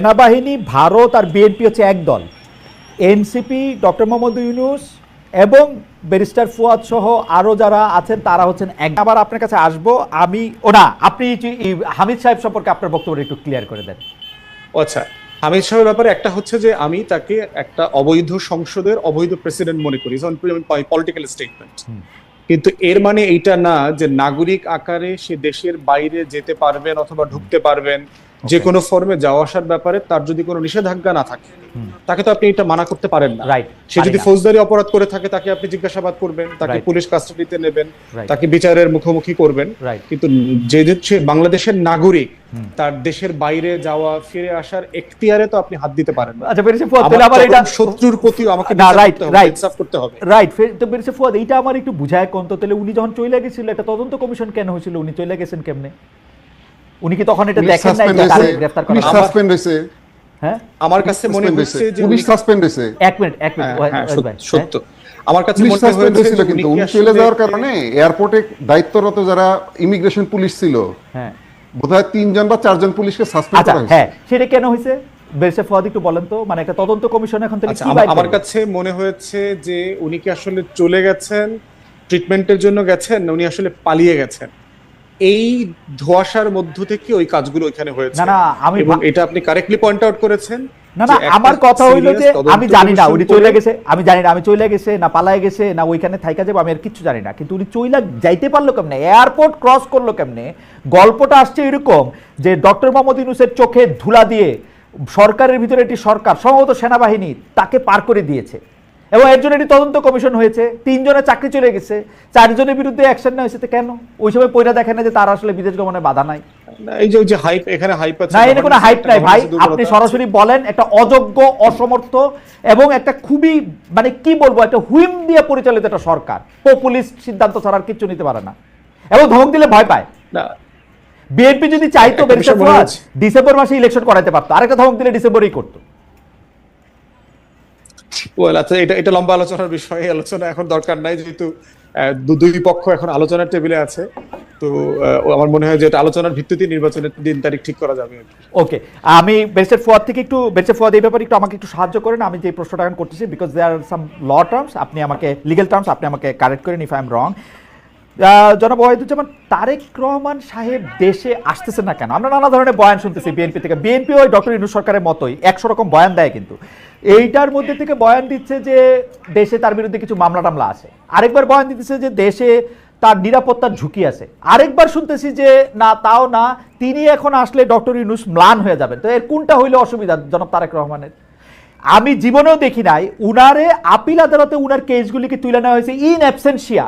সেনাবাহিনী ভারত আর বিএনপি হচ্ছে এক দল। এনসিপি ডক্টর মোহাম্মদ ইউনুস এবং ব্যারিস্টার ফুয়াদ সহ আরও যারা আছেন তারা হচ্ছেন এক। আবার আপনার কাছে আসব আমি ও না আপনি হামিদ সাহেব সম্পর্কে আপনার বক্তব্য একটু ক্লিয়ার করে দেন। আচ্ছা হামিদ সাহেবের ব্যাপারে একটা হচ্ছে যে আমি তাকে একটা অবৈধ সংসদের অবৈধ প্রেসিডেন্ট মনে করি পলিটিক্যাল স্টেটমেন্ট কিন্তু এর মানে এইটা না যে নাগরিক আকারে সে দেশের বাইরে যেতে পারবেন অথবা ঢুকতে পারবেন যে কোনো ফর্মে যাওয়া আসার ব্যাপারে তার যদি কোনো নিষেধাজ্ঞা না থাকে তাকে তো আপনি এটা মানা করতে পারেন না। রাইট সে যদি ফৌজদারি অপরাধ করে থাকে তাকে আপনি জিজ্ঞাসাবাদ করবেন তাকে পুলিশ কাস্টাডিতে নেবেন তাকে বিচারের মুখোমুখি করবেন। কিন্তু যে হচ্ছে বাংলাদেশের নাগরিক তার দেশের বাইরে যাওয়া ফিরে আসার এখতিয়ারে তো আপনি হাত দিতে পারেন না। আচ্ছা বেরিয়েছে ফুয়াদ তাহলে আবার এটা শত্রুর প্রতি আমাকে না রাইট রাইট ইনসাফ করতে হবে। রাইট তো বেরিয়েছে ফুয়াদ এইটা আমার একটু বুঝায় কোন তো তাহলে উনি যখন চলে গেছিল একটা তদন্ত কমিশন কেন হয়েছিল উনি চলে গেছেন কেমনে? উনি কি তখন এটা দেখেন নাই যে গ্রেফতার করা সাসপেন্ড হ্যাঁ? আমার কাছে মনে হচ্ছে যে পুলিশ সাসপেন্ড হয়েছে। এক মিনিট এক মিনিট হ্যাঁ, হ্যাঁ, সত্য- সত্য। আমার কাছে মনে সাসপেন্ড হয়েছিল কিন্তু। উনি চলে যাওয়ার কারণে এয়ারপোর্টে দায়িত্বরত যারা ইমিগ্রেশন পুলিশ ছিল হ্যাঁ। বোধহয় তিনজন বা চারজন পুলিশকে সাসপেন্ড আচ্ছা করা হয়েছে। হ্যাঁ সেটা কেন হয়েছে? বেরসে ফুয়াদ একটু বলেন তো মানে একটা তদন্ত কমিশন এখন থেকে আচ্ছা কি আমার-? কাছে মনে হয়েছে যে উনি কি আসলে চলে গেছেন ট্রিটমেন্টের জন্য গেছেন উনি আসলে পালিয়ে গেছেন? এই ধোয়াশার মধ্য থেকে ওই কাজগুলো ওইখানে হয়েছে। না, না, আমি এটা আপনি কারেক্টলি পয়েন্ট আউট করেছেন না না আমার কথা হইল যে আমি জানি না উনি চলে গেছে আমি জানি না আমি চলে গেছে না পালায় গেছে না ওইখানে থাইকা যাব আমি আর কিচ্ছু জানি না। কিন্তু উনি চইলা যাইতে পারল কেমনে? এয়ারপোর্ট ক্রস করল কেমনে? গল্পটা আসছে এরকম যে ডক্টর মোহাম্মদ ইউনুসের চোখে ধুলা দিয়ে সরকারের ভিতরে একটি সরকার সম্ভবত সেনাবাহিনী তাকে পার করে দিয়েছে। এবং এর জন্য একটি তদন্ত কমিশন হয়েছে। তিনজনের চাকরি চলে গেছে। চারজনের বিরুদ্ধে অ্যাকশন নেওয়া হয়েছে কেন? ওই সময় পয়লা দেখে না যে তার আসলে বিদেশ গমনে বাধা নাই? না, এই যে যে হাইপ এখানে হাইপ আছে না এনে কোনো হাইপ নাই ভাই। আপনি সরাসরি বলেন একটা অযোগ্য অসমর্থ এবং একটা খুবই মানে কি বলব একটা হুইম দিয়ে পরিচালিত একটা সরকার। পপুলিস্ট সিদ্ধান্ত ছাড়া আর কিচ্ছু নিতে পারে না। এবং ধমক দিলে ভয় পায়। না। বিএনপি যদি চাইতো। ডিসেম্বর মাসে ইলেকশন করাইতে পারতো। আরেকটা ধমক দিলে ডিসেম্বরেই করতো। Well, আচ্ছা এটা এটা লম্বা আলোচনার বিষয় আলোচনা এখন দরকার নাই যেহেতু দুই পক্ষ এখন আলোচনার টেবিলে আছে। তো আমার মনে হয় যে এটা আলোচনার ভিত্তিতে নির্বাচনের দিন তারিখ ঠিক করা যাবে। ওকে আমি ব্যারিস্টার ফুয়াদ থেকে একটু এই ব্যাপারে একটু আমাকে একটু সাহায্য করেন। আমি যে প্রশ্নটা করতেছি because there R some law terms আপনি আমাকে লিগেল টার্মস আপনি আমাকে কারেক্ট করেন ইফ আই এম রং জনাব ওয়াহিদুজ্জামান তারেক রহমান সাহেব দেশে আসতেছে না কেন? আমরা নানা ধরনের বয়ান শুনতেছি বিএনপি থেকে। বিএনপি ওই ডক্টর ইনু সরকারের মতোই একশো রকম বয়ান দেয় কিন্তু। এইটার মধ্যে থেকে বয়ান দিচ্ছে যে দেশে তার বিরুদ্ধে কিছু মামলা টামলা আছে। আরেকবার বয়ান দিতেছে যে দেশে তার নিরাপত্তার ঝুঁকি আছে। আরেকবার শুনতেছি যে না, তাও না, তিনি এখন আসলে ডক্টর ইউনুস ম্লান হয়ে যাবেন। তো এর কোনটা হইলে অসুবিধা, জনাব তারেক রহমানের? আমি জীবনেও দেখি নাই, উনারে আপিল আদালতে উনার কেসগুলিকে তুলে নেওয়া হয়েছে ইন অ্যাবসেন্সিয়া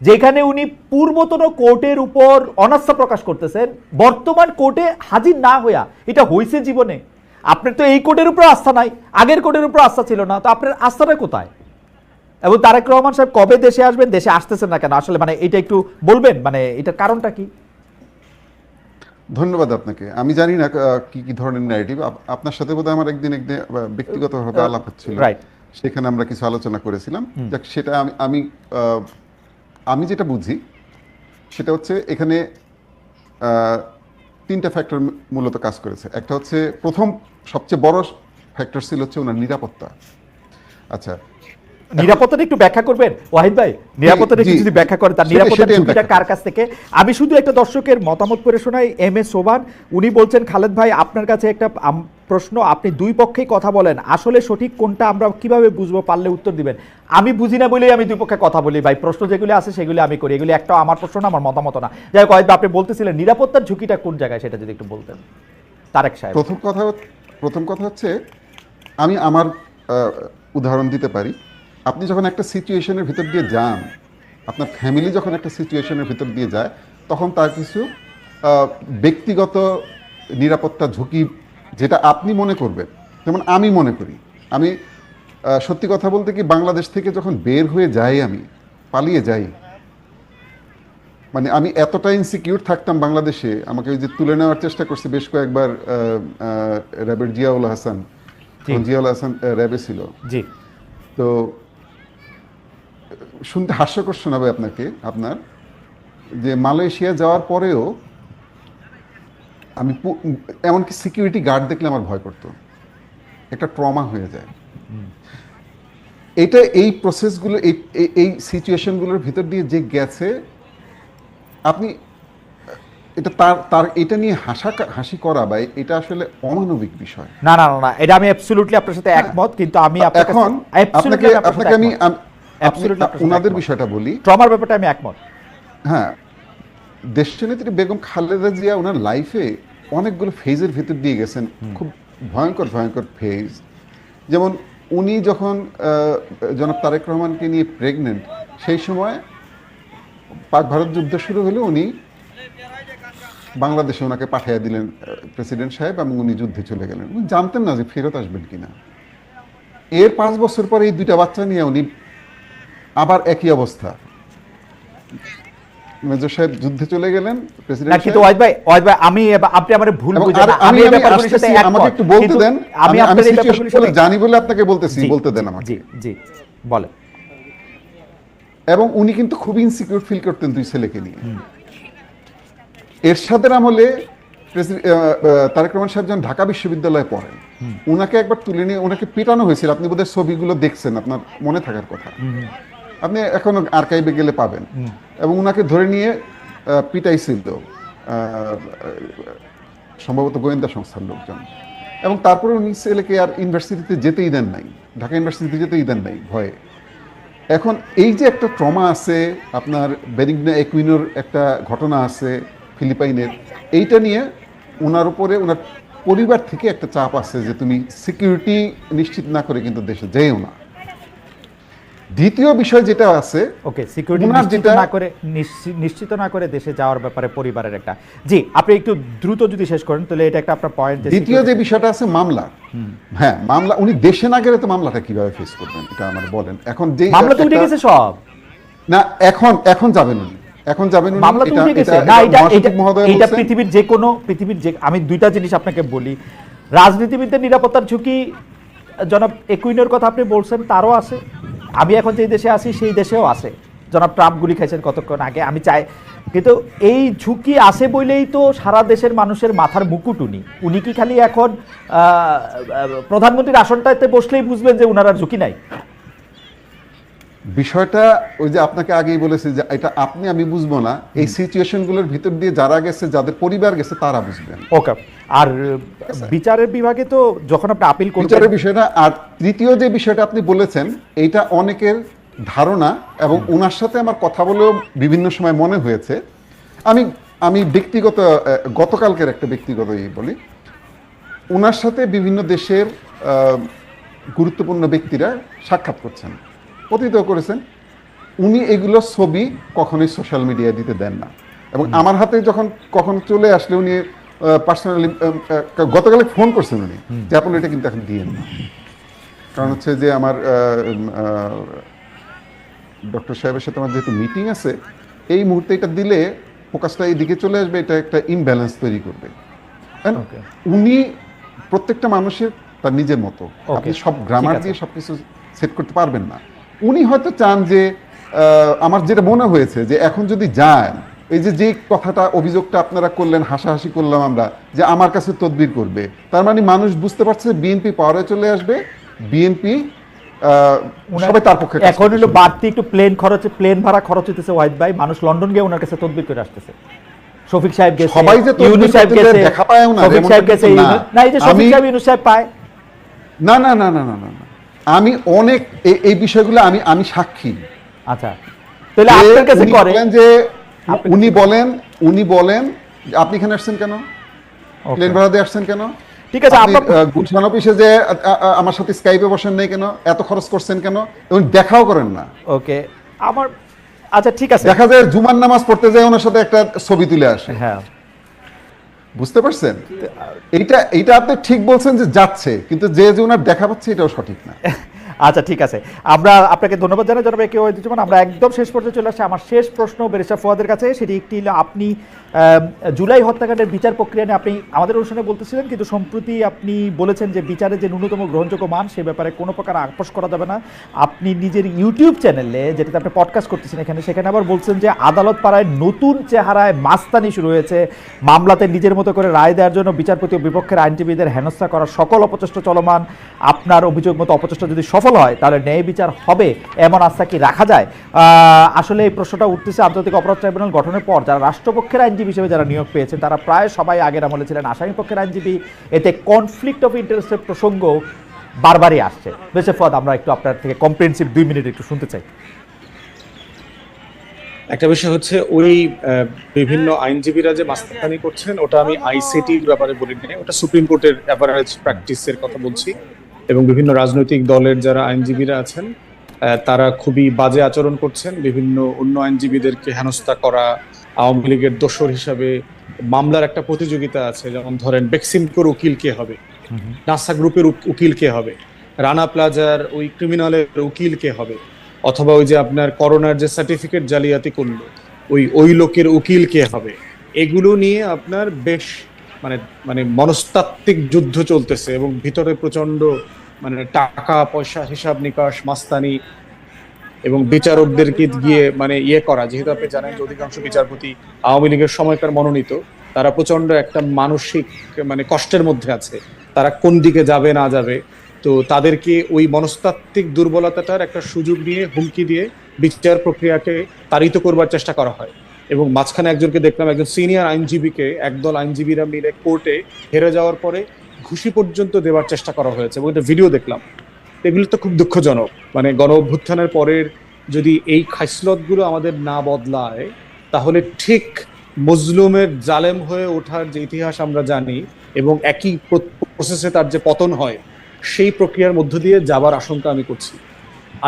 যেখানে উনি পূর্বতন কোর্টের উপর অনাস্থা প্রকাশ করতেছেন। বর্তমান কোর্টে হাজির না হইয়া, এটা হয়েছে জীবনে। আপনার তো এই কোর্টের উপর আস্থা নাই আগের কোর্টের উপর আস্থা ছিল না তো আপনার আস্থাটা কোথায়? এবং তারেক রহমান সাহেব কবে দেশে আসবেন দেশে আসতেছেন না কেন? আসলে মানে এটা একটু বলবেন মানে এটার কারণটা কি? ধন্যবাদ আপনাকে। আমি জানি না কি কি ধরনের ন্যারেটিভ আপনার সাথে বোধহয় আমার একদিন একদিন ব্যক্তিগতভাবে আলাপ হচ্ছিল. সেখানে আমরা কিছু আলোচনা করেছিলাম। যাক সেটা আমি আমি যেটা বুঝি সেটা হচ্ছে এখানে আহ, তিনটা ফ্যাক্টর মূলত কাজ করেছে। একটা হচ্ছে প্রথম সবচেয়ে বড় ফ্যাক্টর ছিল হচ্ছে ওনার নিরাপত্তা। আচ্ছা নিরাপত্তাটা একটু ব্যাখ্যা করবেন? ওয়াহিদ ভাই নিরাপত্তাটা একটু যদি ব্যাখ্যা করেন তার ঝুঁকিটা কার কাছ থেকে? আমি শুধু একটা দর্শকের মতামত করে শোনাই এম এস সোবান উনি বলছেন খালেদ ভাই আপনার কাছে একটা প্রশ্ন আপনি দুই পক্ষেই কথা বলেন। আসলে সঠিক কোনটা আমরা কীভাবে বুঝব পারলে উত্তর দিবেন? আমি বুঝি না বলেই আমি দুই পক্ষে কথা বলি ভাই। প্রশ্ন যেগুলি আছে সেগুলি আমি করি। এগুলি একটা আমার প্রশ্ন না আমার মতামত না। যাই হোক ওয়াহিদ ভাই, আপনি বলতেছিলেন নিরাপত্তার ঝুঁকিটা কোন জায়গায় সেটা যদি একটু বলতেন। তারেক সাহেব। প্রথম কথা প্রথম কথা হচ্ছে, আমি আমার উদাহরণ দিতে পারি। আপনি যখন একটা সিচুয়েশনের ভিতর দিয়ে যান, আপনার ফ্যামিলি যখন একটা সিচুয়েশনের ভিতর দিয়ে যায়, তখন তার কিছু ব্যক্তিগত নিরাপত্তা ঝুঁকি যেটা আপনি মনে করবেন, যেমন আমি মনে করি। আমি সত্যি কথা বলতে কি, বাংলাদেশ থেকে যখন বের হয়ে যাই আমি, পালিয়ে যাই মানে আমি এতটা ইনসিকিউর থাকতাম বাংলাদেশে আমাকে ওই যে তুলে নেওয়ার চেষ্টা করছে বেশ কয়েকবার র্যাবের জিয়াউল হাসান জিয়াউল হাসান র্যাবে ছিল। জি। তো শুনতে হাস্যকর শোনাবে আপনাকে আপনার যে মালয়েশিয়া যাওয়ার পরেও আমি এমনকি সিকিউরিটি গার্ড দেখলে আমার ভয় করতো। একটা ট্রমা হয়ে যায়। এটা এই প্রসেসগুলো এই- এই সিচুয়েশনগুলোর ভিতর দিয়ে যে গেছে আপনি এটা তার তার এটা নিয়ে হাসা হাসি করা বা এটা আসলে অমানবিক বিষয়। না না না এটা আমি অ্যাবসলিউটলি আপনার সাথে একমত কিন্তু আমি এখন আপনাকে আপনাকে আমি ওনাদের। বিষয়টা বলি। ট্রমার ব্যাপারটা আমি একমত। হ্যাঁ দেশনেত্রী বেগম খালেদা জিয়া ওনার লাইফে অনেকগুলো ফেজের ভিতর দিয়ে গেছেন। খুব ভয়ঙ্কর ভয়ঙ্কর ফেজ যেমন উনি যখন জনাব তারেক রহমানকে নিয়ে প্রেগনেন্ট সেই সময় পাক ভারত যুদ্ধ শুরু হলে উনি বাংলাদেশে ওনাকে পাঠিয়ে দিলেন প্রেসিডেন্ট সাহেব এবং উনি যুদ্ধে চলে গেলেন। উনি জানতেন না যে ফেরত আসবেন কিনা। এর পাঁচ বছর পরে এই দুইটা বাচ্চা নিয়ে উনি আবার একই অবস্থা। মেজর সাহেব যুদ্ধে চলে গেলেন প্রেসিডেন্ট কিন্তু ভাই ভাই আমি আপনি আমার ভুল বুঝেন আমি এই আমি ব্যাপারগুলোর সাথে আমাকে একটু বলতে দেন। আমি আপনার এই জানি বলে আপনাকে বলতেছি বলতে দেন আমাকে। জি জি বলেন। এবং উনি কিন্তু খুব ইনসিকিউর ফিল করতেন দুই ছেলেকে নিয়ে। এরশাদের আমলে তারেক রহমান সাহেব যখন ঢাকা বিশ্ববিদ্যালয়ে পড়েন উনাকে একবার তুলে নিয়ে ওনাকে পেটানো হয়েছিল। আপনি বোধহয় ছবিগুলো দেখছেন আপনার মনে থাকার কথা। আপনি এখনও আর্কাইভে গেলে পাবেন। এবং উনাকে ধরে নিয়ে পিটাইছিল আহ, সম্ভবত গোয়েন্দা সংস্থার লোকজন। এবং তারপরে উনি ছেলেকে আর ইউনিভার্সিটিতে যেতেই দেন নাই। ঢাকা ইউনিভার্সিটিতে যেতেই দেন নাই ভয়ে। এখন এই যে একটা ট্রমা আছে, আপনার বেরিগনা একুইনোর একটা ঘটনা আছে ফিলিপাইনের, এইটা নিয়ে ওনার উপরে ওনার পরিবার থেকে একটা চাপ আছে যে তুমি সিকিউরিটি নিশ্চিত না করে কিন্তু দেশে যেও না। দ্বিতীয় বিষয় যেটা আছে ওকে সিকিউরিটি নিশ্চিত না করে নিশ্চিত না করে দেশে যাওয়ার ব্যাপারে পরিবারের একটা। জি আপনি একটু দ্রুত যদি শেষ করেন তাহলে এটা একটা আপনার পয়েন্ট দ্বিতীয় যে বিষয়টা আছে মামলা। হ্যাঁ মামলা উনি দেশে না গেলে তো মামলাটা কীভাবে ফেস করবেন? এটা আমার বলেন। এখন যে মামলা তো উঠে গেছে সব। না এখন এখন যাবেন উনি। এখন যাবেন মামলা তো উঠে গেছে। না এটা এটা এটা পৃথিবীর যে কোনো পৃথিবীর যে আমি দুইটা জিনিস আপনাকে বলি। রাজনীতিবিদদের নিরাপত্তার ঝুঁকি জনাব একুইনের কথা আপনি বলছেন তারও আছে। আমি এখন যেই দেশে আছি, সেই দেশেও আছে। জনাব ট্রাম্প গুলি খাইছেন কতক্ষণ আগে? আমি চাই, কিন্তু এই ঝুঁকি আছে বলেই তো সারা দেশের মানুষের মাথার মুকুট উনি উনি কি খালি এখন প্রধানমন্ত্রীর আসনটাতে বসলেই বুঝবেন যে উনার আর ঝুঁকি নাই? বিষয়টা ওই যে আপনাকে আগেই বলেছি যে এটা আপনি আমি বুঝব না। এই সিচুয়েশনগুলোর ভিতর দিয়ে যারা গেছে যাদের পরিবার গেছে তারা বুঝবেন ওকে। আর বিচারের বিভাগে তো যখন আপনি আপিল করবেন বিচারের বিষয়টা আর তৃতীয় যে বিষয়টা আপনি বলেছেন এটা অনেকের ধারণা এবং ওনার সাথে আমার কথা বলেও বিভিন্ন সময় মনে হয়েছে। আমি আমি ব্যক্তিগত গতকালকের একটা ব্যক্তিগত ইয়ে বলি। ওনার সাথে বিভিন্ন দেশের গুরুত্বপূর্ণ ব্যক্তিরা সাক্ষাৎ করছেন। অতীত করেছেন উনি এগুলো ছবি কখনোই সোশ্যাল মিডিয়ায় দিতে দেন না। এবং আমার হাতে যখন কখন চলে আসলে উনি পার্সোনালি গতকালে ফোন করছেন উনি যে আপনি এটা কিন্তু এখন দিয়েন না। কারণ হচ্ছে যে আমার ডক্টর সাহেবের সাথে আমার যেহেতু মিটিং আছে এই মুহূর্তে এটা দিলে ফোকাসটা এইদিকে চলে আসবে এটা একটা ইমব্যালেন্স তৈরি করবে. উনি প্রত্যেকটা মানুষের তার নিজের মতো। আপনি সব গ্রামার। দিয়ে সবকিছু সেট করতে পারবেন না। উনি হয়তো চান যে আমার যেটা মনে হয়েছে যে এখন যদি যান এই যে যে কথাটা অভিযোগটা আপনারা করলেন হাসাহাসি করলাম আমরা যে আমার কাছে তদবির করবে তার মানে মানুষ বুঝতে পারছে বিএনপি পাওয়ারে চলে আসবে বিএনপি সবাই তার পক্ষে এখন হলো বাড়তি একটু প্লেন খরচে প্লেন ভাড়া খরচ হইতেছে ওয়াইদ ভাই মানুষ লন্ডন গিয়ে ওনার কাছে তদবির করে আসতেছে শফিক সাহেব গেছে সবাই যে ইউনুস সাহেব গেছে দেখা পায়ও না, শফিক সাহেব গেছে না। এই যে শফিক সাহেব ইউনুস সাহেব পায় না না না না না না। আমি অনেক এই- বিষয়গুলো আমি আমি সাক্ষী। আচ্ছা। তাহলে আপনার কাছে উনি করে বলেন যে উনি বলেন উনি বলেন আপনি এখানে আসছেন কেন. প্লেন ভাড়া দিয়ে আসছেন কেন? ঠিক আছে, গুলশান অফিসে যে আমার সাথে স্কাইপে বসেন নাই কেন? এত খরচ করছেন কেন? এবং দেখাও করেন না। ওকে। আমার আচ্ছা ঠিক আছে। দেখা যায় জুমার নামাজ পড়তে যায় ওনার সাথে একটা ছবি তুলে আসে। হ্যাঁ। বুঝতে পারছেন? এইটা এইটা আপনি ঠিক বলছেন যে যাচ্ছে, কিন্তু যে যে ওনার দেখা পাচ্ছে এটাও সঠিক না। আচ্ছা ঠিক আছে। আমরা আপনাকে ধন্যবাদ জানাই জনাব একে ওয়াহিদুজ্জামান। আমরা একদম শেষ পর্যায়ে চলে আসছি। আমার শেষ প্রশ্ন বেরিসা ফুয়াদের কাছে। সেটি একটি আপনি জুলাই হত্যাকাণ্ডের বিচার প্রক্রিয়া নিয়ে আপনি আমাদের অনুষ্ঠানে বলতেছিলেন, কিন্তু সম্প্রতি আপনি বলেছেন যে বিচারের যে ন্যূনতম গ্রহণযোগ্য মান, সে ব্যাপারে কোনো প্রকার আপোষ করা যাবে না। আপনি নিজের ইউটিউব চ্যানেলে, যেটাতে আপনি পডকাস্ট করতেছেন এখানে, সেখানে আবার বলছেন যে আদালত পাড়ায় নতুন চেহারায় মাস্তানি শুরু হয়েছে। মামলাতে নিজের মতো করে রায় দেওয়ার জন্য বিচারপতি ও বিপক্ষের আইনজীবীদের হেনস্থা করার সকল অপচেষ্টা চলমান। আপনার অভিযোগ মতো অপচেষ্টা যদি সফল হয়, তাহলে ন্যায় বিচার হবে, এমন আস্থা কি রাখা যায়? আসলে এই প্রশ্নটা উঠতেছে আন্তর্জাতিক অপরাধ ট্রাইব্যুনাল গঠনের পর, যারা রাষ্ট্রপক্ষের আইনজীবী হিসেবে যারা নিয়োগ পেয়েছেন, তারা প্রায় সবাই আগের আমলে ছিলেন আসামি পক্ষের আইনজীবী। এতে কনফ্লিক্ট অফ ইন্টারেস্টের প্রসঙ্গ বারবারই আসছে। বেশি ফদ আমরা একটু আপনার থেকে কম্প্রিহেন্সিভ দুই মিনিট একটু শুনতে চাই। একটা বিষয় হচ্ছে, ওই বিভিন্ন আইনজীবীরা যে মাস্তানি করছেন, ওটা আমি আইসিটির ব্যাপারে বলি নাই ওটা সুপ্রিম কোর্টের অ্যাভারেজ প্র্যাকটিসের কথা বলছি। এবং বিভিন্ন রাজনৈতিক দলের যারা আইনজীবীরা আছেন তারা খুবই বাজে আচরণ করছেন। বিভিন্ন অন্য আইনজীবীদেরকে হেনস্থা করা আওয়ামী লীগের দোসর হিসাবে মামলার একটা প্রতিযোগিতা আছে যেমন ধরেন বেক্সিমকোর উকিল কে হবে? নাসা গ্রুপের উক- উকিল কে হবে? রানা প্লাজার ওই ক্রিমিনালের উকিল কে হবে? অথবা ওই যে আপনার করোনার যে সার্টিফিকেট জালিয়াতি করল ওই ওই লোকের উকিল কে হবে? এগুলো নিয়ে আপনার বেশ মানে মানে মনস্তাত্ত্বিক যুদ্ধ চলতেছে এবং ভিতরে প্রচণ্ড মানে টাকা, পয়সা, হিসাব নিকাশ, মাস্তানি এবং বিচারকদেরকে গিয়ে মানে ইয়ে করা। যেহেতু আপনি জানেন যে অধিকাংশ বিচারপতি আওয়ামী লীগের সময়কার মনোনীত, তারা প্রচণ্ড একটা মানসিক মানে কষ্টের মধ্যে আছে। তারা কোন দিকে যাবে, না যাবে, তো তাদেরকে ওই মনস্তাত্ত্বিক দুর্বলতাটার একটা সুযোগ নিয়ে হুমকি দিয়ে বিচার প্রক্রিয়াকে তাড়িত করবার চেষ্টা করা হয়। এবং মাঝখানে একজনকে দেখলাম, একজন সিনিয়র আইনজীবীকে একদল আইনজীবীরা মিলে কোর্টে হেরে যাওয়ার পরে ঘুষি পর্যন্ত দেওয়ার চেষ্টা করা হয়েছে এবং এটা ভিডিও দেখলাম। এগুলো তো খুব দুঃখজনক। মানে গণ অভ্যুত্থানের পরের যদি এই খাইসলতগুলো আমাদের না বদলায়, তাহলে ঠিক মজলুমের জালেম হয়ে ওঠার যে ইতিহাস আমরা জানি এবং একই প্রসেসে তার যে পতন হয়, সেই প্রক্রিয়ার মধ্য দিয়ে যাবার আশঙ্কা আমি করছি।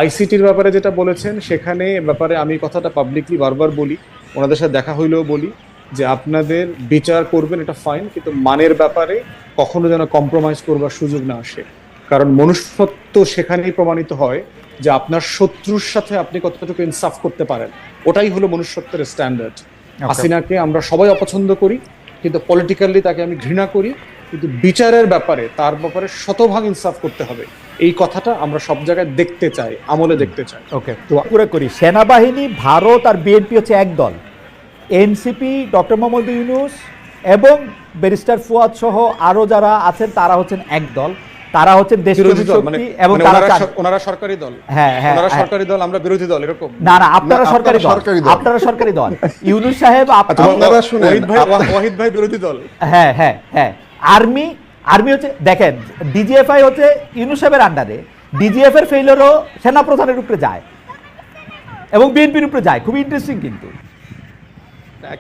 আইসিটির ব্যাপারে যেটা বলেছেন, সেখানে ব্যাপারে আমি কথাটা পাবলিকলি বারবার বলি। ওনাদের সাথে দেখা হইলেও বলি যে আপনাদের বিচার করবেন এটা ফাইন কিন্তু মানের ব্যাপারে কখনো যেন কম্প্রোমাইজ করবার সুযোগ না আসে। কারণ মনুষ্যত্ব সেখানেই প্রমাণিত হয় যে আপনার শত্রুর সাথে আপনি কতটুকু ইনসাফ করতে পারেন। ওটাই হলো মনুষ্যত্বের স্ট্যান্ডার্ড হাসিনাকে আমরা সবাই অপছন্দ করি কিন্তু পলিটিক্যালি তাকে আমি ঘৃণা করি কিন্তু বিচারের ব্যাপারে তার ব্যাপারে শতভাগ ইনসাফ করতে হবে। এই কথাটা আমরা সব জায়গায় দেখতে চাই আমলে দেখতে চাই। ওকে পুরো করি। সেনাবাহিনী ভারত আর বিএনপি হচ্ছে এক দল। এনসিপি ডক্টর মোহাম্মদ ইউনুস এবং ব্যারিস্টার ফুয়াদ সহ আরও যারা আছেন তারা হচ্ছেন এক দল। তারা হচ্ছেন দেশপ্রেমী দল মানে শক্তি এবং মানে তারা ওনারা সরকারি দল। হ্যাঁ হ্যাঁ ওনারা হ্যাঁ। সরকারি দল আমরা বিরোধী দল এরকম। না না আপনারা সরকারি দল। আপনারা সরকারি দল। ইউনুস সাহেব আচ্ছা, আপনারা শুনেন, ওয়াহিদ ভাই ওয়াহিদ ভাই বিরোধী দল। হ্যাঁ হ্যাঁ হ্যাঁ। আর্মি আর্মি হচ্ছে দেখেন ডিজিএফআই হচ্ছে ইউনুস সাহেবের আন্ডারে ডিজিএফ এর ফেইলরও সেনাপ্রধানের উপরে যায়। এবং বিএনপির উপরে যায়। খুবই ইন্টারেস্টিং কিন্তু।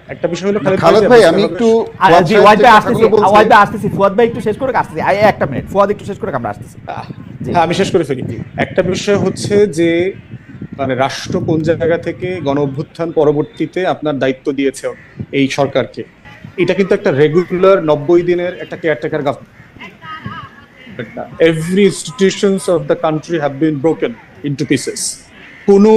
একটা বিষয় হলো খালেদ ভাই আমি একটু জি সাহেব ওয়াইদ ভাই আসতেছি বলছে- ওয়াইদ ভাই আসতেছি ফুয়াদ ভাই একটু শেষ করে আসতেছি আই, একটা মিনিট ফুয়াদ একটু শেষ করে আমরা আসতেছি। হ্যাঁ আমি শেষ করে ফেলি একটা বিষয় হচ্ছে যে মানে রাষ্ট্র কোন জায়গা থেকে গণ অভ্যুত্থান পরবর্তীতে আপনার দায়িত্ব দিয়েছে এই সরকারকে? এটা কিন্তু একটা রেগুলার নব্বই দিনের একটা caretaker government every institutions of the country have been broken into pieces কোনো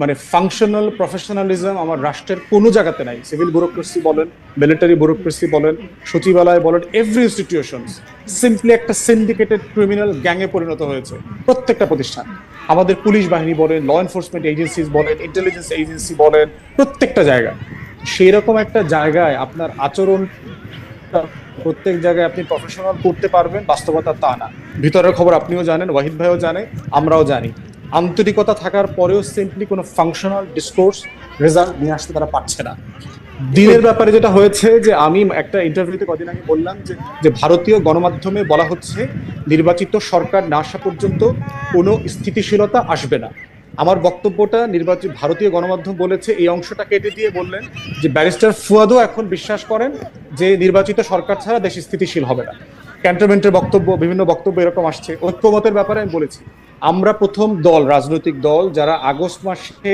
মানে ফাংশনাল প্রফেশনালিজম আমার রাষ্ট্রের কোনো জায়গাতে নাই। সিভিল ব্যুরোক্রেসি বলেন মিলিটারি ব্যুরোক্রেসি বলেন, সচিবালয় বলেন এভরি ইনস্টিটিউশনস সিম্পলি একটা সিন্ডিকেটেড ক্রিমিনাল গ্যাংয়ে পরিণত হয়েছে, প্রত্যেকটা প্রতিষ্ঠান। আমাদের পুলিশ বাহিনী বলেন ল এনফোর্সমেন্ট এজেন্সিস বলেন ইন্টেলিজেন্স এজেন্সি বলেন, প্রত্যেকটা জায়গায়। সেই রকম একটা জায়গায় আপনার আচরণ, প্রত্যেক জায়গায় আপনি প্রফেশনাল করতে পারবেন, বাস্তবতা তা না। ভিতরের খবর আপনিও জানেন, ওয়াহিদ ভাইও জানে, আমরাও জানি। আন্তরিকতা থাকার পরেও সিম্পলি কোনো ফাংশনাল ডিসকোর্স রেজাল্ট নিয়ে আসতে তারা পারছে না। দিনের ব্যাপারে যেটা হয়েছে যে আমি একটা ইন্টারভিউতে কদিন আগে বললাম যে যে ভারতীয় গণমাধ্যমে বলা হচ্ছে, নির্বাচিত সরকার না আসা পর্যন্ত কোনো স্থিতিশীলতা আসবে না। আমার বক্তব্যটা নির্বাচিত ভারতীয় গণমাধ্যম বলেছে, এই অংশটা কেটে দিয়ে বললেন যে ব্যারিস্টার ফুয়াদও এখন বিশ্বাস করেন যে নির্বাচিত সরকার ছাড়া দেশ স্থিতিশীল হবে না। ক্যান্টনমেন্টের বক্তব্য, বিভিন্ন বক্তব্য এরকম আসছে। ঐক্যমতের ব্যাপারে আমি বলেছি। আমরা প্রথম দল, রাজনৈতিক দল, যারা আগস্ট মাসে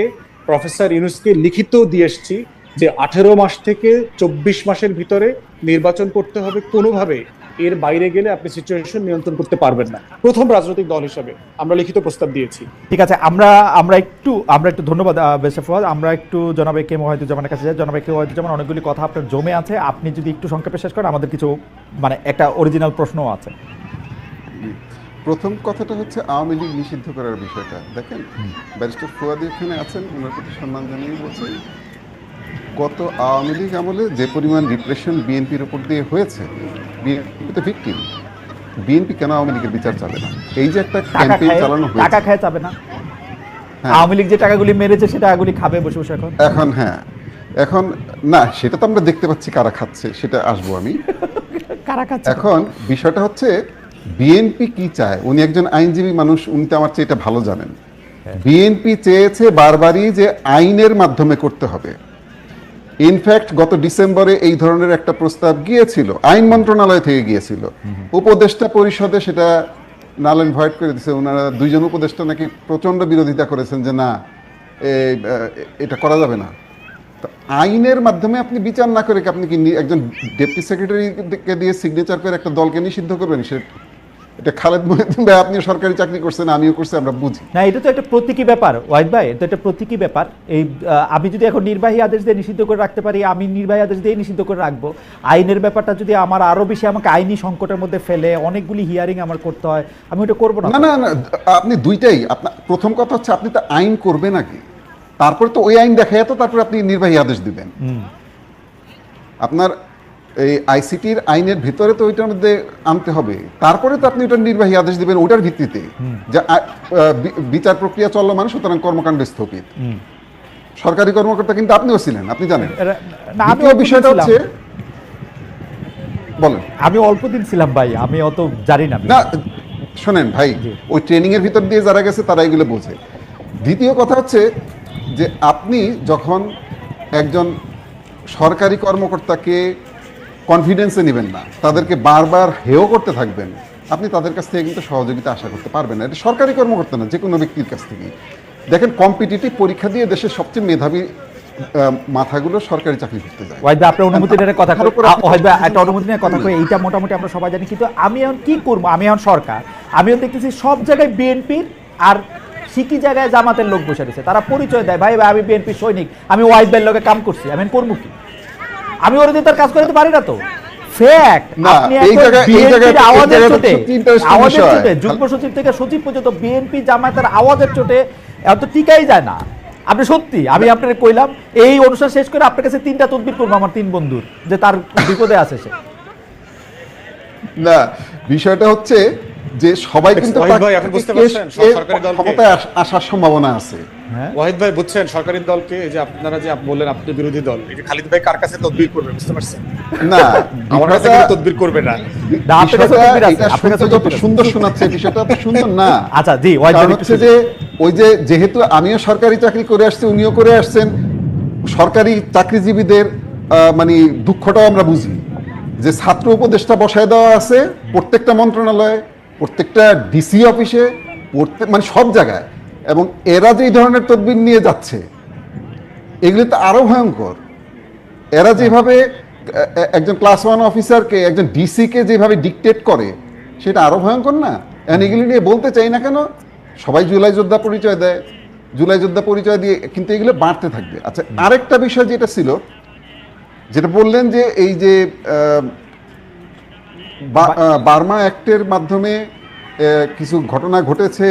প্রফেসর ইউনুসকে লিখিত দিয়ে এসছি যে আঠেরো মাস থেকে চব্বিশ মাসের ভিতরে নির্বাচন করতে হবে, কোনোভাবে এর বাইরে গেলে আপনি সিচুয়েশন নিয়ন্ত্রণ করতে পারবেন না। প্রথম রাজনৈতিক দল হিসেবে আমরা লিখিত প্রস্তাব দিয়েছি। ঠিক আছে, আমরা আমরা একটু আমরা একটু ধন্যবাদ বেশে আমরা একটু জনাবে কে মহিদুজ্জামানের কাছে যাই। জনাবে কে মহিদুজ্জামান, অনেকগুলি কথা আপনার জমে আছে। আপনি যদি একটু সংক্ষেপে শেষ করেন, আমাদের কিছু মানে একটা অরিজিনাল প্রশ্নও আছে। প্রথম কথাটা হচ্ছে আওয়ামী লীগ নিষিদ্ধ করার বিষয়টা। দেখেন ব্যারিস্টার ফুয়াদি এখানে আছেন ওনার প্রতি সম্মান জানিয়ে বলছি গত আওয়ামী লীগ আমলে যে পরিমাণ রিপ্রেশন বিএনপির উপর দিয়ে হয়েছে বিএনপি তো ভিকটিম বিএনপি কেন আওয়ামী লীগের বিচার চাবে না? এই যে একটা ক্যাম্পেইন চালানো টাকা হয়েছে খায় যাবে না। হ্যাঁ। আওয়ামী লীগ যে টাকাগুলি মেরেছে সে টাকাগুলি খাবে বসে বসে এখন? এখন হ্যাঁ। এখন না সেটা তো আমরা দেখতে পাচ্ছি কারা খাচ্ছে সেটা আসব আমি। কারা খাচ্ছে? এখন বিষয়টা হচ্ছে বিএনপি কি চায়? উনি একজন আইনজীবী মানুষ উনি তো আমার চেয়ে এটা ভালো জানেন। বিএনপি চেয়েছে বারবারই যে আইনের মাধ্যমে করতে হবে। ইনফ্যাক্ট গত ডিসেম্বরে এই ধরনের একটা প্রস্তাব গিয়েছিল আইন মন্ত্রণালয় থেকে গিয়েছিল। উপদেষ্টা পরিষদে সেটা নালেন ভয়েড করে দিয়েছে ওনারা দুইজন উপদেষ্টা নাকি প্রচণ্ড বিরোধিতা করেছেন যে না এটা করা যাবে না। তো আইনের মাধ্যমে আপনি বিচার না করে কি আপনি কি একজন ডেপুটি সেক্রেটারিকে দিয়ে সিগনেচার করে একটা দলকে নিষিদ্ধ করবেন? সে এটা খালেদ মহিউদ্দিন ভাই আপনি সরকারি চাকরি করছেন আমিও করছি আমরা বুঝি। না এটা তো একটা প্রতীকী ব্যাপার ওয়াহিদ ভাই এটা একটা প্রতীকী ব্যাপার। এই আমি যদি এখন নির্বাহী আদেশ দিয়ে নিষিদ্ধ করে রাখতে পারি আমি নির্বাহী আদেশ দিয়ে নিষিদ্ধ করে রাখব। আইনের ব্যাপারটা যদি আমার আরও বেশি আমাকে আইনি সংকটের মধ্যে ফেলে অনেকগুলি হিয়ারিং আমার করতে হয় আমি ওটা করব না না না আপনি দুইটাই আপনার প্রথম কথা হচ্ছে আপনি তো আইন করবেন আগে। তারপরে তো ওই আইন দেখায় তো তারপরে আপনি নির্বাহী আদেশ দিবেন। আপনার এই আইসিটির আইনের ভিতরে তো ওইটার মধ্যে আনতে হবে। তারপরে তো আপনি ওটার নির্বাহী আদেশ দিবেন ওটার ভিত্তিতে। যে বিচার প্রক্রিয়া চলমান সুতরাং কর্মকাণ্ড স্থগিত। সরকারি কর্মকর্তা কিন্তু আপনিও ছিলেন আপনি জানেন। বিষয়টা ছিলাম। হচ্ছে বলেন। আমি অল্প দিন ছিলাম ভাই আমি অত জানি না। না শোনেন ভাই ওই ট্রেনিং এর ভিতর দিয়ে যারা গেছে তারা এগুলো বোঝে। দ্বিতীয় কথা হচ্ছে যে আপনি যখন একজন সরকারি কর্মকর্তাকে কনফিডেন্সে নেবেন না। তাদেরকে বারবার হেও করতে থাকবেন। আপনি তাদের কাছ থেকে কিন্তু সহযোগিতা আশা করতে পারবেন না। এটা সরকারি কর্মকর্তা না যে কোনো ব্যক্তির কাছ থেকে দেখেন কম্পিটিটিভ পরীক্ষা দিয়ে দেশের সবচেয়ে মেধাবী মাথাগুলো সরকারি চাকরি করতে যায়। ওয়াহিদ ভাই আপনার অনুমতি নিয়ে কথা ভাই একটা অনুমতি নিয়ে কথা কই। এইটা মোটামুটি আমরা সবাই জানি কিন্তু আমি এখন কি করব? আমি এখন সরকার। আমি এখন দেখতেছি সব জায়গায় বিএনপির আর সিকি জায়গায় জামাতের লোক বসে রয়েছে। তারা পরিচয় দেয়। ভাই ভাই আমি বিএনপি সৈনিক। আমি ওয়াহিদ ভাইয়ের লোকে কাম করছি। আমি করব কি? আমি ওর তার কাজ করতে পারি না তো। ফ্যাক্ট আপনি আওয়াজের চোটে আওয়াজের চোটে যুগ্ম সচিব থেকে সচিব পর্যন্ত বিএনপি জামাতের আওয়াজের চোটে এত টিকাই যায় না। আপনি সত্যি আমি আপনাকে কইলাম এই অনুষ্ঠান শেষ করে আপনার কাছে তিনটা তদবির করব আমার তিন বন্ধুর যে তার বিপদে আছে সে। না বিষয়টা হচ্ছে যে সবাই কিন্তু ক্ষমতায় আসার সম্ভাবনা আছে। হ্যাঁ। ওয়াহিদ ভাই বুঝছেন সরকারি দলকে যে আপনারা যে বললেন আপনি বিরোধী দল। এই যে খালিদ ভাই কার কাছে তদবির করবে বুঝতে পারছেন? না আমার কাছে তদবির করবে না। সুন্দর শোনাচ্ছে বিষয়টা সুন্দর না। আচ্ছা জি ওয়াহিদ ভাই হচ্ছে যে ওই যে যেহেতু আমিও সরকারি চাকরি করে আসছি উনিও করে আসছেন সরকারি চাকরিজীবীদের আহ, মানে দুঃখটাও আমরা বুঝি। যে ছাত্র উপদেষ্টা বসায় দেওয়া আছে প্রত্যেকটা মন্ত্রণালয়ে প্রত্যেকটা ডিসি অফিসে প্রত্যেক মানে সব জায়গায়। এবং এরা যে ধরনের তদবির নিয়ে যাচ্ছে এগুলি তো আরও ভয়ঙ্কর। এরা যেভাবে এ- এ- একজন ক্লাস ওয়ান অফিসারকে একজন ডিসিকে যেভাবে ডিকটেট করে সেটা আরও ভয়ঙ্কর না? এগুলি নিয়ে বলতে চাই না কেন? সবাই জুলাই যোদ্ধা পরিচয় দেয়। জুলাই যোদ্ধা পরিচয় দিয়ে কিন্তু এগুলো বাড়তে থাকবে। আচ্ছা আরেকটা বিষয় যেটা ছিল যেটা বললেন যে এই যে বার্মা অ্যাক্টের মাধ্যমে কিছু ঘটনা ঘটেছে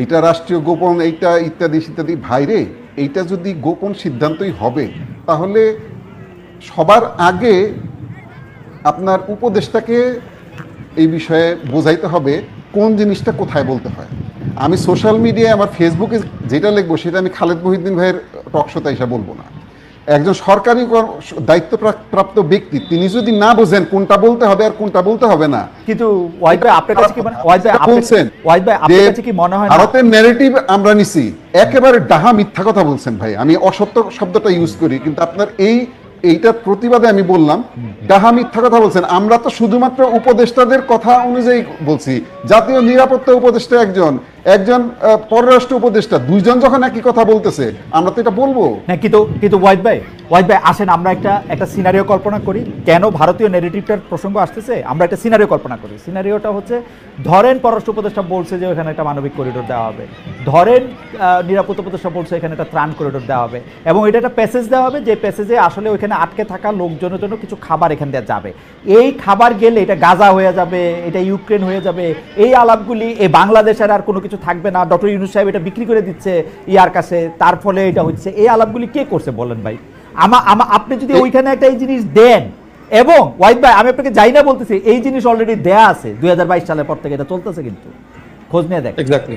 এইটা রাষ্ট্রীয় গোপন এইটা ইত্যাদি ইত্যাদি ভাইরে এইটা যদি গোপন সিদ্ধান্তই হবে তাহলে সবার আগে আপনার উপদেশটাকে এই বিষয়ে বোঝাইতে হবে কোন জিনিসটা কোথায় বলতে হয়। আমি সোশ্যাল মিডিয়ায় আমার ফেসবুকে যেটা লিখব সেটা আমি খালেদ মহিউদ্দিন ভাইয়ের টকশোতে এসে বলব না। একজন সরকারি দায়িত্ব দায়িত্বপ্রাপ্ত ব্যক্তি তিনি যদি না বোঝেন কোনটা বলতে হবে আর কোনটা বলতে হবে না। কিন্তু ওয়াহিদ ভাই আপনার কাছে কি মনে ওয়াহিদ ভাই বলছেন ওয়াহিদ ভাই আপনার কাছে কি মনে হয় ভারতের ন্যারেটিভ আমরা নিছি। একেবারে ডাহা মিথ্যা কথা বলছেন ভাই। আমি অসত্য শব্দটা ইউজ করি কিন্তু আপনার এই এইটার প্রতিবাদে আমি বললাম, ডাহা মিথ্যা কথা বলছেন। আমরা তো শুধুমাত্র উপদেষ্টাদের কথা অনুযায়ী বলছি। জাতীয় নিরাপত্তা উপদেষ্টা একজন একজন পররাষ্ট্র উপদেষ্টা, দুইজন যখন একই কথা বলতেছে, আমরা তো এটা বলব। হ্যাঁ কিন্তু কিন্তু ওয়াইদ ভাই ওয়াইদ ভাই, আসেন, আমরা একটা একটা সিনারিও কল্পনা করি। কেন ভারতীয় নেগেটিভটার প্রসঙ্গ আসতেছে? আমরা একটা সিনারিও কল্পনা করি। সিনারিওটা হচ্ছে, ধরেন পররাষ্ট্র উপদেষ্টা বলছে যে ওখানে একটা মানবিক করিডোর দেওয়া হবে। ধরেন নিরাপত্তা উপদেষ্টা বলছে এখানে একটা ত্রাণ করিডোর দেওয়া হবে। এবং এটা একটা প্যাসেজ দেওয়া হবে, যে প্যাসেজে আসলে ওইখানে আটকে থাকা লোকজনের জন্য কিছু খাবার এখান দিয়ে যাবে। এই খাবার গেলে এটা গাজা হয়ে যাবে এটা ইউক্রেন হয়ে যাবে এই আলাপগুলি এই বাংলাদেশের আর কোনো কিছু থাকবে না। ডক্টর ইউনুস সাহেব এটা বিক্রি করে দিচ্ছে ইয়ার কাছে তার ফলে এটা হচ্ছে। এই আলাপগুলি কে করছে বলেন ভাই? আমা আমা আপনি যদি ওইখানে একটা এই জিনিস দেন এবং ওয়াইদ ভাই আমি আপনাকে যাই না বলতেছি এই জিনিস অলরেডি দেয়া আছে দুই হাজার বাইশ সালের পর থেকে এটা চলতেছে কিন্তু। খোঁজ নিয়ে দেখ এক্স্যাক্টলি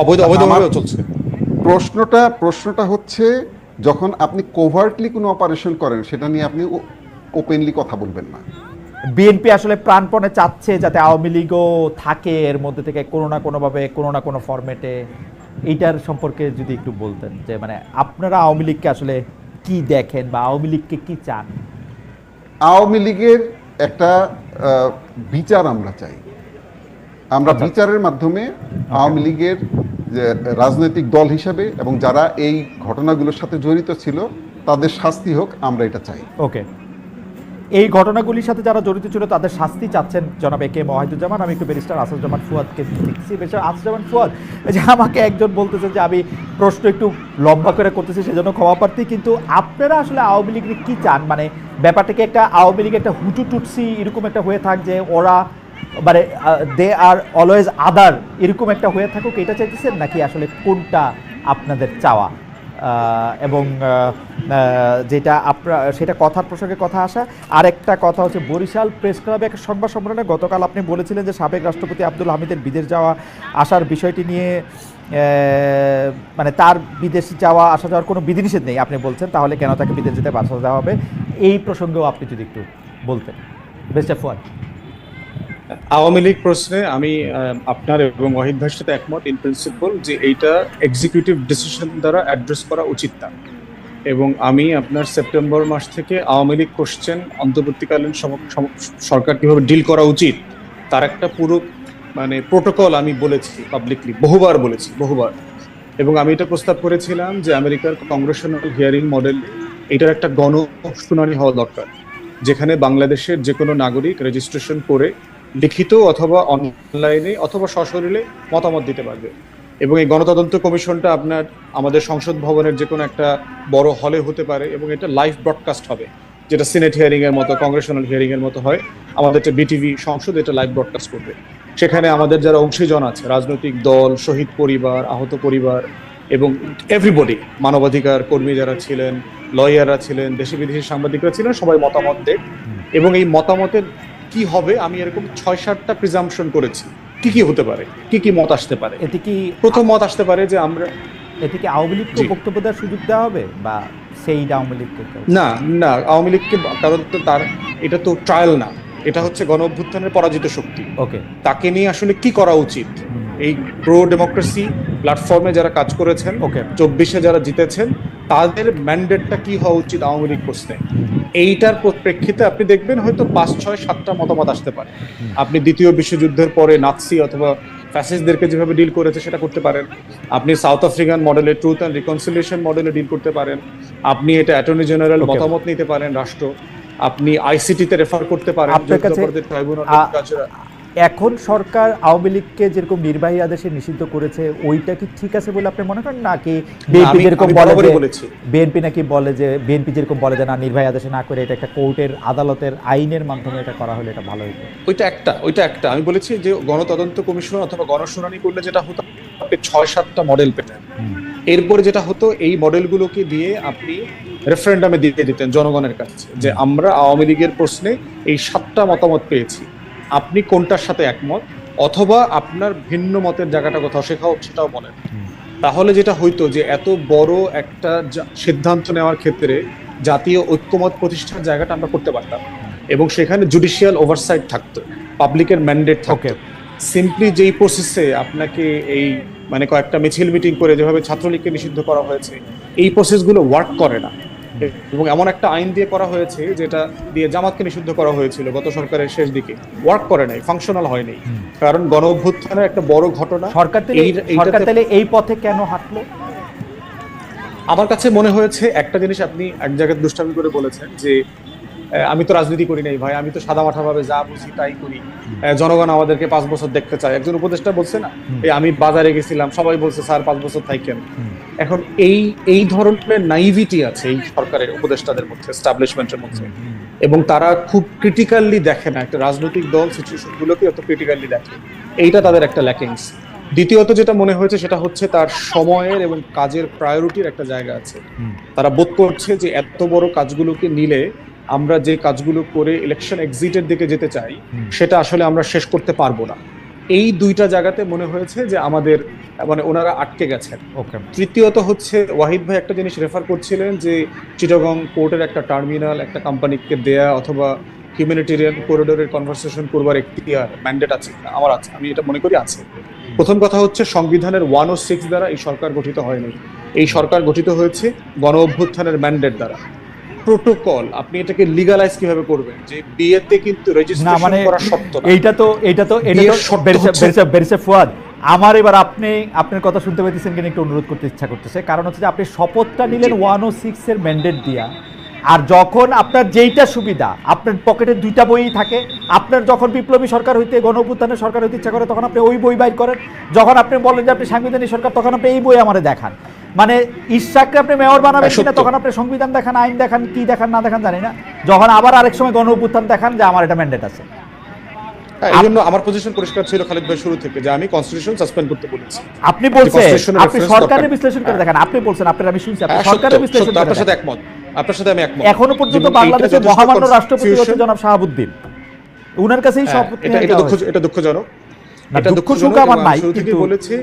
অবৈধ অবৈধভাবেও চলছে। প্রশ্নটা প্রশ্নটা হচ্ছে যখন আপনি কোভার্টলি কোনো অপারেশন করেন সেটা নিয়ে আপনি ওপেনলি কথা বলবেন না। বিএনপি আসলে প্রাণপণে চাচ্ছে যাতে আওয়ামী লীগও থাকে এর মধ্যে থেকে কোনো না কোনোভাবে কোনো না কোনো ফরম্যাটে এইটার সম্পর্কে যদি একটু বলতেন যে মানে আপনারা আওয়ামী লীগকে আসলে কি দেখেন বা আওয়ামী লীগকে কি চান? আওয়ামী লীগের একটা বিচার আমরা চাই। আমরা আচ্ছা। বিচারের মাধ্যমে আওয়ামী লীগের রাজনৈতিক দল হিসেবে এবং যারা এই ঘটনাগুলোর সাথে জড়িত ছিল তাদের শাস্তি হোক আমরা এটা চাই। ওকে। এই ঘটনাগুলির সাথে যারা জড়িত ছিল তাদের শাস্তি চাচ্ছেন জনাব এ কে মহিদুজ্জামান। আমি একটু ব্যারিস্টার আসাদুজ্জামান ফুয়াদকে দেখছি। ব্যারিস্টার আসাদুজ্জামান ফুয়াদ যে আমাকে একজন বলতেছে যে আমি প্রশ্ন একটু লম্বা করে করতেছি সেজন্য ক্ষমা প্রার্থী কিন্তু আপনারা আসলে আওয়ামী লীগের কি চান? মানে ব্যাপারটাকে একটা আওয়ামী লীগ একটা হুটু টুটসি এরকম একটা হয়ে থাক যে ওরা মানে দে আর অলওয়েজ আদার এরকম একটা হয়ে থাকুক, এটা চাইতেছেন নাকি আসলে কোনটা আপনাদের চাওয়া? এবং যেটা আপনার সেটা কথার প্রসঙ্গে কথা আসা। আর একটা কথা হচ্ছে, বরিশাল প্রেস ক্লাবে একটা সংবাদ সম্মেলনে গতকাল আপনি বলেছিলেন যে সাবেক রাষ্ট্রপতি আব্দুল হামিদের বিদেশ যাওয়া, আসার বিষয়টি নিয়ে মানে তার বিদেশ যাওয়া, আসা যাওয়ার কোনো বিধিনিষেধ নেই, আপনি বলছেন, তাহলে কেন তাকে বিদেশ যেতে বাধা দেওয়া হবে? এই প্রসঙ্গেও আপনি যদি একটু বলতেন। Best of one Awami League প্রশ্নে আমি আপনার এবং ওয়াহিদ ভাইয়ের সাথে একমত ইন প্রিন্সিপাল যে এইটা এক্সিকিউটিভ ডিসিশন দ্বারা অ্যাড্রেস করা উচিত না। এবং আমি আপনার সেপ্টেম্বর মাস থেকে আওয়ামী লীগ কোশ্চেন অন্তর্বর্তীকালীন সরকার কীভাবে ডিল করা উচিত, তার একটা পুরো মানে প্রোটোকল আমি বলেছি পাবলিকলি বহুবার বলেছি, বহুবার। এবং আমি এটা প্রস্তাব করেছিলাম যে আমেরিকার কংগ্রেশনাল হিয়ারিং মডেল এটার একটা গণ শুনানি হওয়া দরকার, যেখানে বাংলাদেশের যে কোনো নাগরিক রেজিস্ট্রেশন করে লিখিত অথবা অনলাইনে অথবা সশরীরে মতামত দিতে পারবে। এবং এই গণতদন্ত কমিশনটা আপনার আমাদের সংসদ ভবনের যে কোনো একটা বড় হলে হতে পারে এবং এটা লাইভ ব্রডকাস্ট হবে, যেটা সিনেট হিয়ারিং এর মতো, কংগ্রেশনাল হিয়ারিং এর মতো হয়। আমাদের যে বিটিভি সংসদ, এটা লাইভ ব্রডকাস্ট করবে। সেখানে আমাদের যারা অংশীজন আছে, রাজনৈতিক দল, শহীদ পরিবার, আহত পরিবার এবং এভরিবডি মানবাধিকার কর্মী যারা ছিলেন লয়াররা ছিলেন, দেশি বিদেশি সাংবাদিকরা ছিলেন, সবাই মতামত দেখ এবং এই মতামতের কি হবে? আমি এরকম ছয় সাতটা প্রিজামশন করেছি। কি কি হতে পারে? কি কি মত আসতে পারে? এতে কি প্রথম মত আসতে পারে যে আমরা এতে কি আওয়ামী লীগকে বক্তব্য দেওয়ার সুযোগ দেওয়া হবে? বা সেই আওয়ামী লীগকে না না আওয়ামী লীগকে কারণ তো তার এটা তো ট্রায়াল না। এটা হচ্ছে গণ অভ্যুত্থানের পরাজিত শক্তি। ওকে। তাকে নিয়ে আসলে কি করা উচিত? এই প্রো ডেমোক্রেসি প্ল্যাটফর্মে যারা কাজ করেছেন ওকে। চব্বিশে যারা জিতেছেন তাদের ম্যান্ডেটটা কি হওয়া উচিত আওয়ামী লীগ প্রশ্নে? এইটার প্রেক্ষিতে আপনি দেখবেন হয়তো পাঁচ ছয় সাতটা মতামত আসতে পারে। আপনি দ্বিতীয় বিশ্বযুদ্ধের পরে নাৎসি অথবা ফ্যাসিস্টদেরকে যেভাবে ডিল করেছে সেটা করতে পারেন। আপনি সাউথ আফ্রিকান মডেলে ট্রুথ অ্যান্ড রিকনসিলিয়েশন মডেলে ডিল করতে পারেন। আপনি এটা অ্যাটর্নি জেনারেল মতামত নিতে পারেন রাষ্ট্র। আপনি আইসিটিতে রেফার করতে পারেন আপনার কাছে এখন সরকার আওয়ামী লীগকে যেরকম নির্বাহী আদেশে নিষিদ্ধ করেছে ওইটা কি ঠিক আছে বলে আপনি মনে করেন? নাকি বিএনপি যেরকম বলে যে। বিএনপি নাকি বলে যে বিএনপি যেরকম বলে যে না নির্বাহী আদেশে না করে এটা একটা কোর্টের আদালতের আইনের মাধ্যমে এটা করা হলে এটা ভালো হতো ওইটা একটা ওইটা একটা। আমি বলেছি যে গণতদন্ত কমিশন অথবা গণশুনানি করলে যেটা হতো আপনি ছয় সাতটা মডেল পেতেন। এরপরে যেটা হতো এই মডেলগুলোকে দিয়ে আপনি রেফারেন্ডামে দিয়ে দিতেন জনগণের কাছে যে আমরা আওয়ামী লীগের প্রশ্নে এই সাতটা মতামত পেয়েছি। আপনি কোনটার সাথে একমত? অথবা আপনার ভিন্ন মতের জায়গাটা কোথাও শেখাও সেটাও বলেন। তাহলে যেটা হইতো যে এত বড় একটা সিদ্ধান্ত নেওয়ার ক্ষেত্রে জাতীয় ঐক্যমত প্রতিষ্ঠার জায়গাটা আমরা করতে পারতাম এবং সেখানে জুডিশিয়াল ওভারসাইট থাকতো পাবলিকের ম্যান্ডেট থাকে সিম্পলি যেই প্রসেসে আপনাকে এই মানে কয়েকটা মিছিল মিটিং করে যেভাবে ছাত্রলীগকে নিষিদ্ধ করা হয়েছে এই প্রসেসগুলো ওয়ার্ক করে না। এবং এমন একটা আইন দিয়ে করা হয়েছে যেটা দিয়ে জামাতকে নিষিদ্ধ করা হয়েছিল গত সরকারের শেষ দিকে। ওয়ার্ক করে নাই ফাংশনাল হয়নি কারণ গণ অভ্যুত্থানের একটা বড় ঘটনা সরকার সরকার তাহলে এই পথে কেন হাঁটলো? আমার কাছে মনে হয়েছে একটা জিনিস আপনি এক জায়গায় দুষ্টামি করে বলেছেন যে আমি তো রাজনীতি করি নাই ভাই আমি তো সাদা মাঠা ভাবে যা বুঝি তাই করি। জনগণ আমাদেরকে পাঁচ বছর দেখতে চায়। একজন উপদেষ্টা বলছে না এই আমি বাজারে গেছিলাম সবাই বলছে স্যার পাঁচ বছর থাকেন এখন এই এই ধরনের নাইভিটি আছে এই সরকারের উপদেষ্টাদের মধ্যে এস্টাবলিশমেন্টের মধ্যে। এবং তারা খুব ক্রিটিক্যালি দেখে না একটা রাজনৈতিক দল সিচুয়েশন গুলোকে অত ক্রিটিক্যালি দেখে। এইটা তাদের একটা ল্যাকিংস দ্বিতীয়ত যেটা মনে হয়েছে সেটা হচ্ছে তার সময়ের এবং কাজের প্রায়োরিটির একটা জায়গা আছে। তারা বোধ করছে যে এত বড় কাজগুলোকে নিলে আমরা যে কাজগুলো করে ইলেকশন এক্সিটের দিকে যেতে চাই সেটা আসলে আমরা শেষ করতে পারব না। এই দুইটা জায়গাতে মনে হয়েছে যে আমাদের মানে ওনারা আটকে গেছেন। ওকে তৃতীয়ত হচ্ছে ওয়াহিদ ভাই একটা জিনিস রেফার করছিলেন যে চিটাগং পোর্টের একটা টার্মিনাল একটা কোম্পানিকে দেয়া অথবা হিউম্যানিটেরিয়ান করিডোরের কনভারসেশন করবার একটি ম্যান্ডেট আছে আমার আছে আমি এটা মনে করি আছে। প্রথম কথা হচ্ছে সংবিধানের ওয়ান ও সিক্স দ্বারা এই সরকার গঠিত হয়নি। এই সরকার গঠিত হয়েছে গণ অভ্যুত্থানের ম্যান্ডেট দ্বারা। প্রোটোকল আপনি এটাকে লিগালাইজ কীভাবে করবেন? যে বিয়েতে কিন্তু রেজিস্ট্রেশন মানে করা শর্ত না। এইটা তো এইটা তো এটা তো শর্ত বেরিসে- ফুয়াদ। আমার এবার আপনি আপনার কথা শুনতে পাইতেছেন কিনা একটু অনুরোধ করতে ইচ্ছা করতেছে। কারণ হচ্ছে যে আপনি শপথটা নিলেন ওয়ান ও সিক্স এর ম্যান্ডেট দিয়া। আর যখন আপনার যেইটা সুবিধা আপনার পকেটে দুইটা বইই থাকে আপনার যখন বিপ্লবী সরকার হইতে গণ অভ্যুত্থানের সরকার হইতে ইচ্ছা করে তখন আপনি ওই বই বাইর করেন। যখন আপনি বলেন যে আপনি সাংবিধানিক সরকার তখন আপনি এই বই আমারে দেখান। মানে ইশাককে আপনি মেয়র বানাবেন হ্যাঁ, কিনা তখন আপনি সংবিধান দেখান আইন দেখান কি দেখান না দেখান জানি না। যখন আবার আরেক সময় গণ অভ্যুত্থান দেখান যে আমার এটা ম্যান্ডেট আছে। হ্যাঁ, এই জন্য আমার পজিশন পরিষ্কার ছিল খালিদ ভাই শুরু থেকে যে আমি কনস্টিটিউশন সাসপেন্ড করতে বলেছি। আপনি বলছেন আপনি সরকারের বিশ্লেষণ করে দেখেন আপনি বলছেন আপনার আমি শুনছি আপনি হ্যাঁ, সরকারের বিশ্লেষণ আপনার সাথে একমত। আপনার সাথে আমি একমত। এখনও পর্যন্ত যেমন এইটা বাংলাদেশের যথেষ্ট মহামান্য রাষ্ট্রপতি হচ্ছে জনাব শাহাবুদ্দিন। উনার কাছেই সব এটা এটা দুঃখ এটা দুঃখজনক। এটা দুঃখজনক আমার নাই, আমি কিন্তু- বলেছি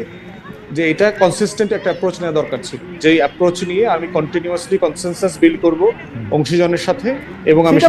যে এটা কনসিস্টেন্ট একটা অ্যাপ্রোচ নেওয়া দরকার ছিল। যেই অ্যাপ্রোচ নিয়ে আমি কন্টিনিউয়াসলি কনসেনসাস বিল্ড করব অংশীজনের সাথে এবং আমি